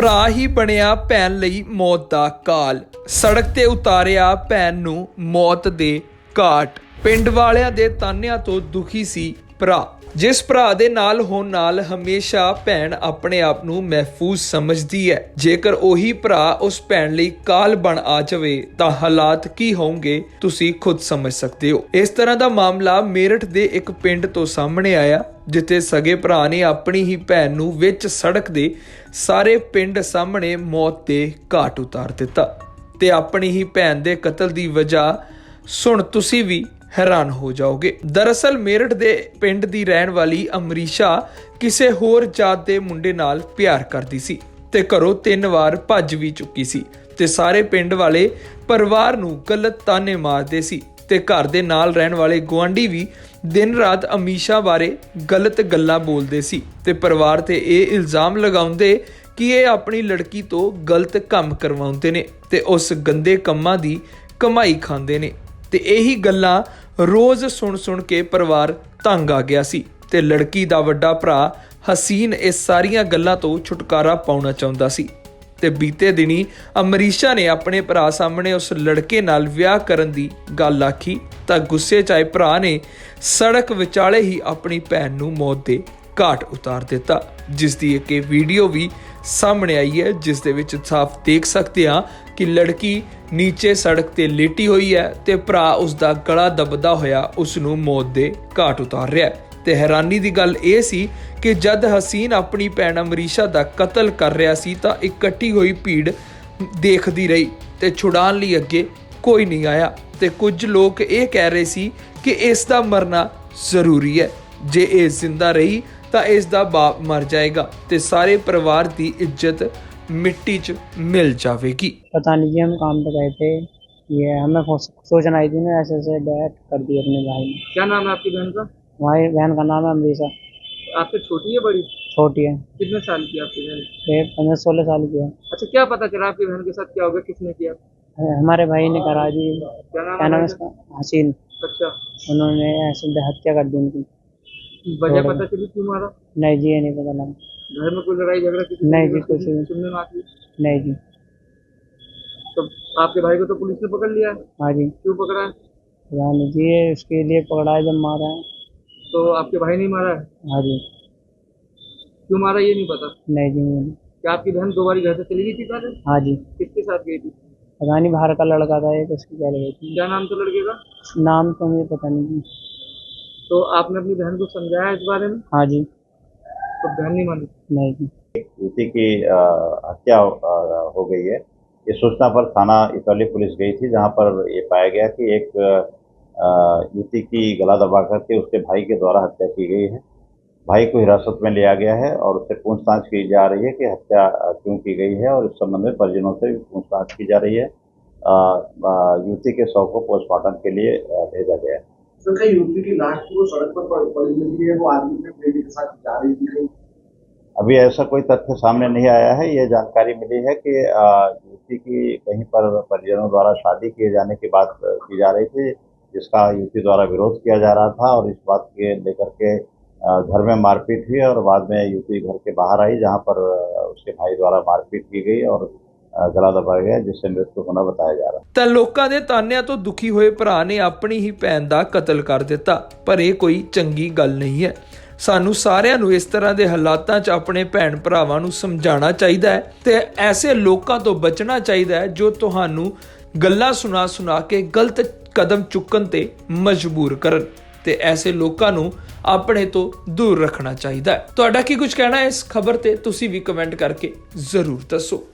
ਭਰਾ ਹੀ ਬਣਿਆ ਭੈਣ ਲਈ ਮੌਤ ਦਾ ਕਾਲ। ਸੜਕ ਤੇ ਉਤਾਰਿਆ ਭੈਣ ਨੂੰ ਮੌਤ ਦੇ ਘਾਟ। ਪਿੰਡ ਵਾਲਿਆਂ ਦੇ ਤਾਨਿਆਂ ਤੋਂ ਦੁਖੀ ਸੀ ਭਰਾ। ਜਿਸ ਭਰਾ ਦੇ ਨਾਲ ਹੋਣ ਨਾਲ ਹਮੇਸ਼ਾ ਭੈਣ ਆਪਣੇ ਆਪ ਨੂੰ ਮਹਿਫੂਜ਼ ਸਮਝਦੀ ਹੈ। ਜੇਕਰ ਉਹੀ ਭਰਾ ਉਸ ਭੈਣ ਲਈ ਕਾਲ ਬਣ ਆ ਜਾਵੇ, ਤਾਂ ਹਾਲਾਤ ਕੀ ਹੋਣਗੇ, ਤੁਸੀਂ ਖੁਦ ਸਮਝ ਸਕਦੇ ਹੋ। ਇਸ ਤਰ੍ਹਾਂ ਦਾ ਮਾਮਲਾ ਮੇਰਠ ਦੇ ਇੱਕ ਪਿੰਡ ਤੋਂ ਸਾਹਮਣੇ ਆਇਆ, ਜਿੱਥੇ ਸਗੇ ਭਰਾ ਨੇ ਆਪਣੀ ਹੀ ਭੈਣ ਨੂੰ ਵਿੱਚ ਸੜਕ ਦੇ ਸਾਰੇ ਪਿੰਡ ਸਾਹਮਣੇ ਮੌਤ ਦੇ ਘਾਟ ਉਤਾਰ ਦਿੱਤਾ। ਤੇ ਆਪਣੀ ਹੀ ਭੈਣ ਦੇ ਕਤਲ ਦੀ ਵਜ੍ਹਾ, ਸੁਣ, ਤੁਸੀਂ ਵੀ ਹੈਰਾਨ ਹੋ ਜਾਓਗੇ। ਦਰਅਸਲ ਮੇਰਠ ਦੇ ਪਿੰਡ ਦੀ ਰਹਿਣ ਵਾਲੀ ਅਮਰੀਸ਼ਾ ਕਿਸੇ ਹੋਰ ਜਾਤ ਦੇ ਮੁੰਡੇ ਨਾਲ ਪਿਆਰ ਕਰਦੀ ਸੀ ਤੇ ਘਰੋਂ ਤਿੰਨ ਵਾਰ ਭੱਜ ਵੀ ਚੁੱਕੀ ਸੀ ਤੇ ਸਾਰੇ ਪਿੰਡ ਵਾਲੇ ਪਰਿਵਾਰ ਨੂੰ ਗਲਤ ਤਾਨੇ ਮਾਰਦੇ ਸੀ ਤੇ ਘਰ ਦੇ ਨਾਲ ਰਹਿਣ ਵਾਲੇ ਗੁਆਂਢੀ ਵੀ ਦਿਨ ਰਾਤ ਅਮੀਸ਼ਾ ਬਾਰੇ ਗਲਤ ਗੱਲਾਂ ਬੋਲਦੇ ਸੀ ਤੇ ਪਰਿਵਾਰ ਤੇ ਇਹ ਇਲਜ਼ਾਮ ਲਗਾਉਂਦੇ ਕਿ ਇਹ ਆਪਣੀ ਲੜਕੀ ਤੋਂ ਗਲਤ ਕੰਮ ਕਰਵਾਉਂਦੇ ਨੇ ਤੇ ਉਸ ਗੰਦੇ ਕੰਮਾਂ ਦੀ ਕਮਾਈ ਖਾਂਦੇ ਨੇ ਤੇ ਇਹੀ ਗੱਲਾਂ ਰੋਜ਼ ਸੁਣ ਸੁਣ ਕੇ ਪਰਿਵਾਰ ਤੰਗ ਆ ਗਿਆ ਸੀ ਤੇ ਲੜਕੀ ਦਾ ਵੱਡਾ ਭਰਾ ਹਸੀਨ ਇਹ ਸਾਰੀਆਂ ਗੱਲਾਂ ਤੋਂ ਛੁਟਕਾਰਾ ਪਾਉਣਾ ਚਾਹੁੰਦਾ ਸੀ। ਤੇ ਬੀਤੇ ਦਿਨੀ ਅਮਰੀਸ਼ਾ ਨੇ ਆਪਣੇ ਭਰਾ ਸਾਹਮਣੇ ਉਸ ਲੜਕੇ ਨਾਲ ਵਿਆਹ ਕਰਨ ਦੀ ਗੱਲ ਆਖੀ ਤਾਂ ਗੁੱਸੇ 'ਚ ਆਏ ਭਰਾ ਨੇ ਸੜਕ ਵਿਚਾਲੇ ਹੀ ਆਪਣੀ ਭੈਣ ਨੂੰ ਮੌਤ ਦੇ ਘਾਟ ਉਤਾਰ ਦਿੱਤਾ ਜਿਸ ਦੀ ਇੱਕ ਇਹ ਵੀਡੀਓ ਵੀ ਸਾਹਮਣੇ ਆਈ ਹੈ, ਜਿਸ ਦੇ ਵਿੱਚ ਸਾਫ਼ ਦੇਖ ਸਕਦੇ ਹਾਂ ਕਿ ਲੜਕੀ ਨੀਚੇ ਸੜਕ ਤੇ ਲੇਟੀ ਹੋਈ ਹੈ ਤੇ ਭਰਾ ਉਸ ਦਾ ਗਲਾ ਦਬਦਾ ਹੋਇਆ ਉਸ ਨੂੰ ਮੌਤ ਦੇ ਘਾਟ ਉਤਾਰ ਰਿਹਾ ਹੈ। ਤੇ ਹੈਰਾਨੀ ਦੀ ਗੱਲ ਇਹ ਸੀ ਕਿ ਜਦ ਹਸੀਨ ਆਪਣੀ ਭੈਣ ਅਮਰੀਸ਼ਾ ਦਾ ਕਤਲ ਕਰ ਰਿਹਾ ਸੀ ਤਾਂ ਇਕੱਠੀ ਹੋਈ ਭੀੜ ਦੇਖਦੀ ਰਹੀ ਤੇ ਛੁਡਾਉਣ ਲਈ ਅੱਗੇ ਕੋਈ ਨਹੀਂ ਆਇਆ। ਤੇ ਕੁਝ ਲੋਕ ਇਹ ਕਹਿ ਰਹੇ ਸੀ ਕਿ ਇਸ ਦਾ ਮਰਨਾ ਜ਼ਰੂਰੀ ਹੈ। ਜੇ ਇਹ ਜ਼ਿੰਦਾ ਰਹੀ ਤਾਂ ਇਸ ਦਾ ਬਾਪ ਮਰ ਜਾਏਗਾ ਤੇ ਸਾਰੇ ਪਰਿਵਾਰ ਦੀ ਇੱਜ਼ਤ ਮਿੱਟੀ 'ਚ ਮਿਲ ਜਾਵੇਗੀ पता नहीं जी हम काम पे गए थे ये हमें फो- सूचना आई थी ना ऐसे ऐसे डेथ कर दी अपने भाई ने क्या नाम है आपकी बहन का हमारी बहन का नाम है अमरीशा आपसे छोटी है बड़ी छोटी है कितने साल की है आपकी बहन ये पंद्रह सोलह साल की है अच्छा क्या पता चला आपकी बहन के साथ क्या हो गया किसने किया हमारे भाई ने करा दी क्या नाम क्या नाम है है इसका हसीन अच्छा उन्होंने ऐसे हत्या कर दी उनकी वजह पता चली क्यों मारा? नहीं जी ये नहीं पता लगा। घर में कोई लड़ाई झगड़ा किसी नहीं जी, कुछ नहीं। सुनने में आती नहीं जी। तो आपके भाई को तो पुलिस ने पकड़ लिया? है हाँ जी। क्यों पकड़ा? है पता नहीं जी ये उसके लिए पकड़ा है जब मारा है। तो आपके भाई नहीं मारा है? हाँ जी। क्यों मारा ये नहीं पता? नहीं जी नहीं। क्या आपकी बहन दो बारी घर से चली गई थी पहले? हाँ जी। किसके साथ गई थी? पता नहीं बाहर का लड़का था एक उसकी क्या लगी थी। क्या नाम था लड़के का? नाम तो मुझे पता नहीं। जी तो आपने अपनी बहन को समझाया इस बारे में? हाँ जी। तो बहन नहीं मानी? नहीं। जी युवती की हत्या हो गई है। इस सूचना पर थाना इतौली पुलिस गई थी जहाँ पर ये पाया गया कि एक युवती की गला दबा करके उसके भाई के द्वारा हत्या की गई है। भाई को हिरासत में लिया गया है और उससे पूछताछ की जा रही है कि हत्या क्यों की गई है और इस संबंध में परिजनों से भी पूछताछ की जा रही है। युवती के शव को पोस्टमार्टम के लिए भेजा गया है। सर कई युवती की लाश वो सड़क पर पड़- पड़ी मिली है वो आदमी अपने प्रेमी के साथ जा रही थी कहीं? अभी ऐसा कोई तथ्य सामने नहीं आया है। ये जानकारी मिली है कि युवती की कहीं पर परिजनों द्वारा शादी किए जाने की बात की जा रही थी, जिसका युवती द्वारा विरोध किया जा रहा था और इस बात के लेकर के घर में मारपीट हुई और बाद में युवती घर के बाहर आई, जहाँ पर उसके भाई द्वारा मारपीट की गई और ਗਲਾ ਦਬਾਇਆ ਗਿਆ, ਜਿਸ ਸਮੇਂ ਮ੍ਰਿਤਕ ਹੋਣਾ ਬਤਾਇਆ ਜਾ ਰਿਹਾ। ਤਾਂ ਲੋਕਾਂ ਦੇ ਤਾਨਿਆਂ ਤੋਂ ਦੁਖੀ ਹੋਏ ਭਰਾ ਨੇ ਆਪਣੀ ਹੀ ਭੈਣ ਦਾ ਕਤਲ ਕਰ ਦਿੱਤਾ, ਪਰ ਇਹ ਕੋਈ ਚੰਗੀ ਗੱਲ ਨਹੀਂ ਹੈ। ਸਾਨੂੰ ਸਾਰਿਆਂ ਨੂੰ ਇਸ ਤਰ੍ਹਾਂ ਦੇ ਹਾਲਾਤਾਂ 'ਚ ਆਪਣੇ ਭੈਣ ਭਰਾਵਾਂ ਨੂੰ ਸਮਝਾਉਣਾ ਚਾਹੀਦਾ ਹੈ ਤੇ ਐਸੇ ਲੋਕਾਂ ਤੋਂ ਬਚਣਾ ਚਾਹੀਦਾ ਹੈ ਜੋ ਤੁਹਾਨੂੰ ਗੱਲਾਂ ਸੁਣਾ ਸੁਣਾ ਕੇ ਗਲਤ ਕਦਮ ਚੁੱਕਣ ਤੇ ਮਜਬੂਰ ਕਰਨ ਤੇ ਐਸੇ ਲੋਕਾਂ ਨੂੰ ਆਪਣੇ ਤੋਂ ਦੂਰ ਰੱਖਣਾ ਚਾਹੀਦਾ ਹੈ। ਤੁਹਾਡਾ ਕੀ ਕੁਝ ਕਹਿਣਾ ਹੈ ਇਸ ਖਬਰ ਤੇ? ਤੁਸੀਂ ਵੀ ਕਮੈਂਟ ਕਰਕੇ ਜ਼ਰੂਰ ਦੱਸੋ।